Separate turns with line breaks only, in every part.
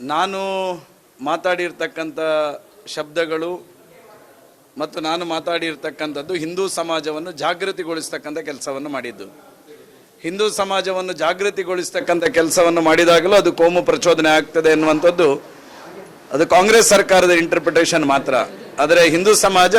ನಾನು ಮಾತಾಡಿರ್ತಕ್ಕಂಥ ಶಬ್ದಗಳು ಮತ್ತು ನಾನು ಮಾತಾಡಿರ್ತಕ್ಕಂಥದ್ದು ಹಿಂದೂ ಸಮಾಜವನ್ನು ಜಾಗೃತಿಗೊಳಿಸ್ತಕ್ಕಂಥ ಕೆಲಸವನ್ನು ಮಾಡಿದ್ದು. ಹಿಂದೂ ಸಮಾಜವನ್ನು ಜಾಗೃತಿಗೊಳಿಸ್ತಕ್ಕಂಥ ಕೆಲಸವನ್ನು ಮಾಡಿದಾಗಲೂ ಅದು ಕೋಮು ಪ್ರಚೋದನೆ ಆಗ್ತದೆ ಎನ್ನುವಂಥದ್ದು. ಅದು ಕಾಂಗ್ರೆಸ್ ಸರ್ಕಾರದ ಇಂಟರ್ಪ್ರಿಟೇಷನ್ ಮಾತ್ರ. ಆದರೆ ಹಿಂದೂ ಸಮಾಜ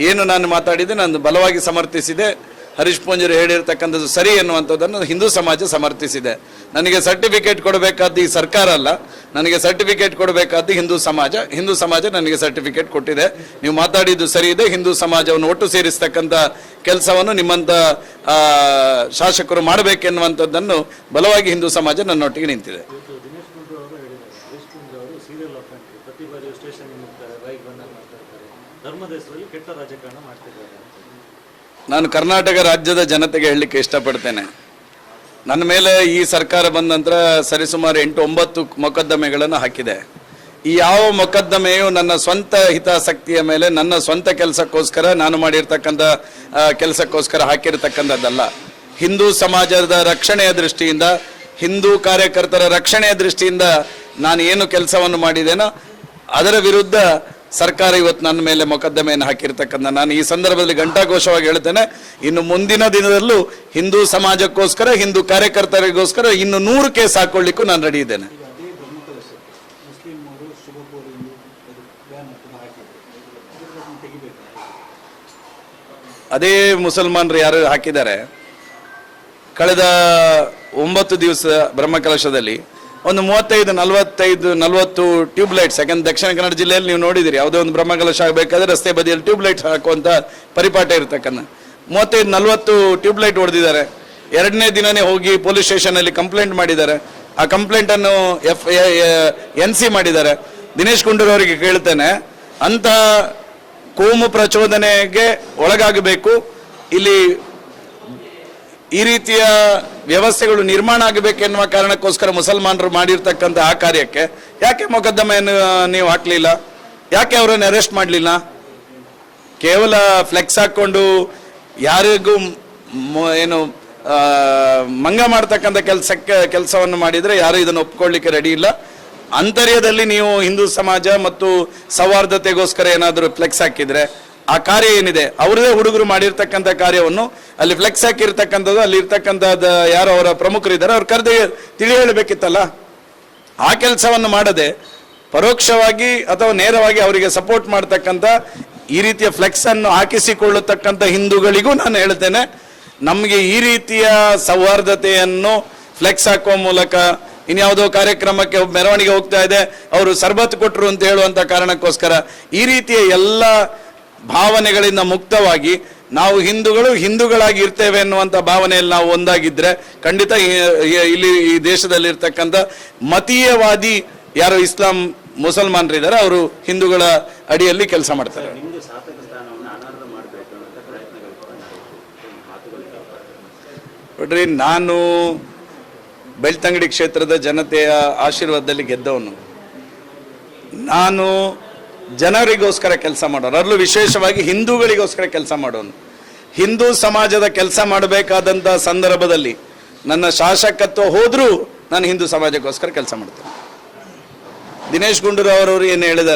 ಏನು ನಾನು ಮಾತಾಡಿದೆ ನಾನು ಬಲವಾಗಿ ಸಮರ್ಥಿಸಿದೆ. ಹರೀಶ್ ಪೂಂಜರು ಹೇಳಿರ್ತಕ್ಕಂಥದ್ದು ಸರಿ ಎನ್ನುವಂಥದ್ದನ್ನು ಹಿಂದೂ ಸಮಾಜ ಸಮರ್ಥಿಸಿದೆ. ನನಗೆ ಸರ್ಟಿಫಿಕೇಟ್ ಕೊಡಬೇಕಾದ್ದು ಈ ಸರ್ಕಾರ ಅಲ್ಲ. ನನಗೆ ಸರ್ಟಿಫಿಕೇಟ್ ಕೊಡಬೇಕಾದ್ದು ಹಿಂದೂ ಸಮಾಜ. ಹಿಂದೂ ಸಮಾಜ ನನಗೆ ಸರ್ಟಿಫಿಕೇಟ್ ಕೊಟ್ಟಿದೆ. ನೀವು ಮಾತಾಡಿದ್ದು ಸರಿ ಇದೆ. ಹಿಂದೂ ಸಮಾಜವನ್ನು ಒಟ್ಟು ಸೇರಿಸ್ತಕ್ಕಂಥ ಕೆಲಸವನ್ನು ನಿಮ್ಮಂಥ ಶಾಸಕರು ಮಾಡಬೇಕೆನ್ನುವಂಥದ್ದನ್ನು ಬಲವಾಗಿ ಹಿಂದೂ ಸಮಾಜ ನನ್ನೊಟ್ಟಿಗೆ ನಿಂತಿದೆ.
ಧರ್ಮದ ಹೆಸರಲ್ಲಿ ಕೆಟ್ಟ ರಾಜಕಾರಣ ಮಾಡ್ತಿದ್ದಾರೆ.
ನಾನು ಕರ್ನಾಟಕ ರಾಜ್ಯದ ಜನತೆಗೆ ಹೇಳಲಿಕ್ಕೆ ಇಷ್ಟಪಡ್ತೇನೆ. ನನ್ನ ಮೇಲೆ ಈ ಸರ್ಕಾರ ಬಂದ ನಂತರ ಸರಿಸುಮಾರು ಎಂಟು ಒಂಬತ್ತು ಮೊಕದ್ದಮೆಗಳನ್ನು ಹಾಕಿದೆ. ಈ ಯಾವ ಮೊಕದ್ದಮೆಯು ನನ್ನ ಸ್ವಂತ ಹಿತಾಸಕ್ತಿಯ ಮೇಲೆ, ನನ್ನ ಸ್ವಂತ ಕೆಲಸಕ್ಕೋಸ್ಕರ ನಾನು ಮಾಡಿರ್ತಕ್ಕಂಥ ಕೆಲಸಕ್ಕೋಸ್ಕರ ಹಾಕಿರ್ತಕ್ಕಂಥದ್ದಲ್ಲ. ಹಿಂದೂ ಸಮಾಜದ ರಕ್ಷಣೆಯ ದೃಷ್ಟಿಯಿಂದ, ಹಿಂದೂ ಕಾರ್ಯಕರ್ತರ ರಕ್ಷಣೆಯ ದೃಷ್ಟಿಯಿಂದ ನಾನು ಏನು ಕೆಲಸವನ್ನು ಮಾಡಿದ್ದೇನೋ ಅದರ ವಿರುದ್ಧ ಸರ್ಕಾರ ಇವತ್ತು ನನ್ನ ಮೇಲೆ ಮೊಕದ್ದಮೆಯನ್ನು ಹಾಕಿರ್ತಕ್ಕಂಥ ನಾನು ಈ ಸಂದರ್ಭದಲ್ಲಿ ಘಂಟಾಘೋಷವಾಗಿ ಹೇಳ್ತೇನೆ ಇನ್ನು ಮುಂದಿನ ದಿನದಲ್ಲೂ ಹಿಂದೂ ಸಮಾಜಕ್ಕೋಸ್ಕರ ಹಿಂದೂ ಕಾರ್ಯಕರ್ತರಿಗೋಸ್ಕರ ಇನ್ನು ನೂರು ಕೇಸ್ ಹಾಕೊಳ್ಳಿಕ್ಕೂ ನಾನು ರೆಡಿ ಇದ್ದೇನೆ.
ಅದೇ
ಮುಸಲ್ಮಾನರು ಯಾರು ಹಾಕಿದ್ದಾರೆ ಕಳೆದ ಒಂಬತ್ತು ದಿವಸ ಬ್ರಹ್ಮಕಲಶದಲ್ಲಿ ಒಂದು ಮೂವತ್ತೈದು, ನಲವತ್ತೈದು, ನಲವತ್ತು ಟ್ಯೂಬ್ ಲೈಟ್ಸ್ ಯಾಕಂದ್ರೆ ದಕ್ಷಿಣ ಕನ್ನಡ ಜಿಲ್ಲೆಯಲ್ಲಿ ನೀವು ನೋಡಿದಿರಿ, ಯಾವುದೇ ಒಂದು ಬ್ರಹ್ಮಕಲಶ ಆಗಬೇಕಾದ್ರೆ ರಸ್ತೆ ಬದಿಯಲ್ಲಿ ಟ್ಯೂಬ್ ಲೈಟ್ ಹಾಕುವಂತ ಪರಿಪಾಠ ಇರ್ತಕ್ಕಂಥ. ಮೂವತ್ತೈದು, ನಲವತ್ತು ಟ್ಯೂಬ್ ಲೈಟ್ ಹೊಡೆದಿದ್ದಾರೆ. ಎರಡನೇ ದಿನನೇ ಹೋಗಿ ಪೊಲೀಸ್ ಸ್ಟೇಷನಲ್ಲಿ ಕಂಪ್ಲೇಂಟ್ ಮಾಡಿದ್ದಾರೆ. ಆ ಕಂಪ್ಲೇಂಟ್ ಅನ್ನು ಎಫ್ ಎನ್ ಸಿ ಮಾಡಿದ್ದಾರೆ. ದಿನೇಶ್ ಗುಂಡೂರವರಿಗೆ ಕೇಳ್ತೇನೆ ಅಂತ ಕೋಮು ಪ್ರಚೋದನೆಗೆ ಒಳಗಾಗಬೇಕು. ಇಲ್ಲಿ ಈ ರೀತಿಯ ವ್ಯವಸ್ಥೆಗಳು ನಿರ್ಮಾಣ ಆಗಬೇಕೆನ್ನುವ ಕಾರಣಕ್ಕೋಸ್ಕರ ಮುಸಲ್ಮಾನರು ಮಾಡಿರ್ತಕ್ಕಂಥ ಆ ಕಾರ್ಯಕ್ಕೆ ಯಾಕೆ ಮೊಕದ್ದಮೆಯನ್ನು ನೀವು ಹಾಕಲಿಲ್ಲ? ಯಾಕೆ ಅವರನ್ನು ಅರೆಸ್ಟ್ ಮಾಡಲಿಲ್ಲ? ಕೇವಲ ಫ್ಲೆಕ್ಸ್ ಹಾಕ್ಕೊಂಡು ಯಾರಿಗೂ ಏನು ಮಂಗ ಮಾಡ್ತಕ್ಕಂಥ ಕೆಲಸಕ್ಕೆ, ಕೆಲಸವನ್ನು ಮಾಡಿದರೆ ಯಾರು ಇದನ್ನು ಒಪ್ಕೊಳ್ಳಿಕ್ಕೆ ರೆಡಿ ಇಲ್ಲ. ಅಂತರ್ಯದಲ್ಲಿ ನೀವು ಹಿಂದೂ ಸಮಾಜ ಮತ್ತು ಸೌಹಾರ್ದತೆಗೋಸ್ಕರ ಏನಾದರೂ ಫ್ಲೆಕ್ಸ್ ಹಾಕಿದ್ರೆ ಆ ಕಾರ್ಯ ಏನಿದೆ? ಅವರದೇ ಹುಡುಗರು ಮಾಡಿರ್ತಕ್ಕಂಥ ಕಾರ್ಯವನ್ನು ಅಲ್ಲಿ ಫ್ಲೆಕ್ಸ್ ಹಾಕಿರ್ತಕ್ಕಂಥದ್ದು, ಅಲ್ಲಿ ಇರ್ತಕ್ಕಂಥದ್ದು ಯಾರು ಅವರ ಪ್ರಮುಖರಿದ್ದಾರೆ, ಅವ್ರು ಕರೆದೇ ತಿಳಿ ಹೇಳಬೇಕಿತ್ತಲ್ಲ? ಆ ಕೆಲಸವನ್ನು ಮಾಡದೆ ಪರೋಕ್ಷವಾಗಿ ಅಥವಾ ನೇರವಾಗಿ ಅವರಿಗೆ ಸಪೋರ್ಟ್ ಮಾಡ್ತಕ್ಕಂಥ ಈ ರೀತಿಯ ಫ್ಲೆಕ್ಸ್ ಅನ್ನು ಹಾಕಿಸಿಕೊಳ್ಳತಕ್ಕಂಥ ಹಿಂದೂಗಳಿಗೂ ನಾನು ಹೇಳ್ತೇನೆ, ನಮಗೆ ಈ ರೀತಿಯ ಸೌಹಾರ್ದತೆಯನ್ನು ಫ್ಲೆಕ್ಸ್ ಹಾಕುವ ಮೂಲಕ ಇನ್ಯಾವುದೋ ಕಾರ್ಯಕ್ರಮಕ್ಕೆ ಮೆರವಣಿಗೆ ಹೋಗ್ತಾ ಇದೆ, ಅವರು ಸರ್ಬತ್ ಕೊಟ್ಟರು ಅಂತ ಹೇಳುವಂತ ಕಾರಣಕ್ಕೋಸ್ಕರ ಈ ರೀತಿಯ ಎಲ್ಲ ಭಾವನೆಗಳಿಂದ ಮುಕ್ತವಾಗಿ ನಾವು ಹಿಂದೂಗಳು ಹಿಂದೂಗಳಾಗಿ ಇರ್ತೇವೆ ಅನ್ನುವಂಥ ಭಾವನೆಯಲ್ಲಿ ನಾವು ಒಂದಾಗಿದ್ದರೆ ಖಂಡಿತ ಇಲ್ಲಿ ಈ ದೇಶದಲ್ಲಿರ್ತಕ್ಕಂಥ ಮತೀಯವಾದಿ ಯಾರು ಇಸ್ಲಾಂ ಮುಸಲ್ಮಾನರಿದ್ದಾರೆ ಅವರು ಹಿಂದೂಗಳ ಅಡಿಯಲ್ಲಿ ಕೆಲಸ ಮಾಡ್ತಾರೆ. ನೋಡ್ರಿ ನಾನು ಬೆಳ್ತಂಗಡಿ ಕ್ಷೇತ್ರದ ಜನತೆಯ ಆಶೀರ್ವಾದದಲ್ಲಿ ಗೆದ್ದವನು. ನಾನು ಜನರಿಗೋಸ್ಕರ ಕೆಲಸ ಮಾಡೋನು ಅದರಲ್ಲೂ ವಿಶೇಷವಾಗಿ ಹಿಂದೂಗಳಿಗೋಸ್ಕರ ಕೆಲಸ ಮಾಡೋನು. ಹಿಂದೂ ಸಮಾಜದ ಕೆಲಸ ಮಾಡಬೇಕಾದಂಥ ಸಂದರ್ಭದಲ್ಲಿ ನನ್ನ ಶಾಸಕತ್ವ ಹೋದರೂ ನಾನು ಹಿಂದೂ ಸಮಾಜಕ್ಕೋಸ್ಕರ ಕೆಲಸ ಮಾಡ್ತೇನೆ. ದಿನೇಶ್ ಗುಂಡೂರಾವ್ ಅವರು ಏನು ಹೇಳಿದ್ದಾರೆ?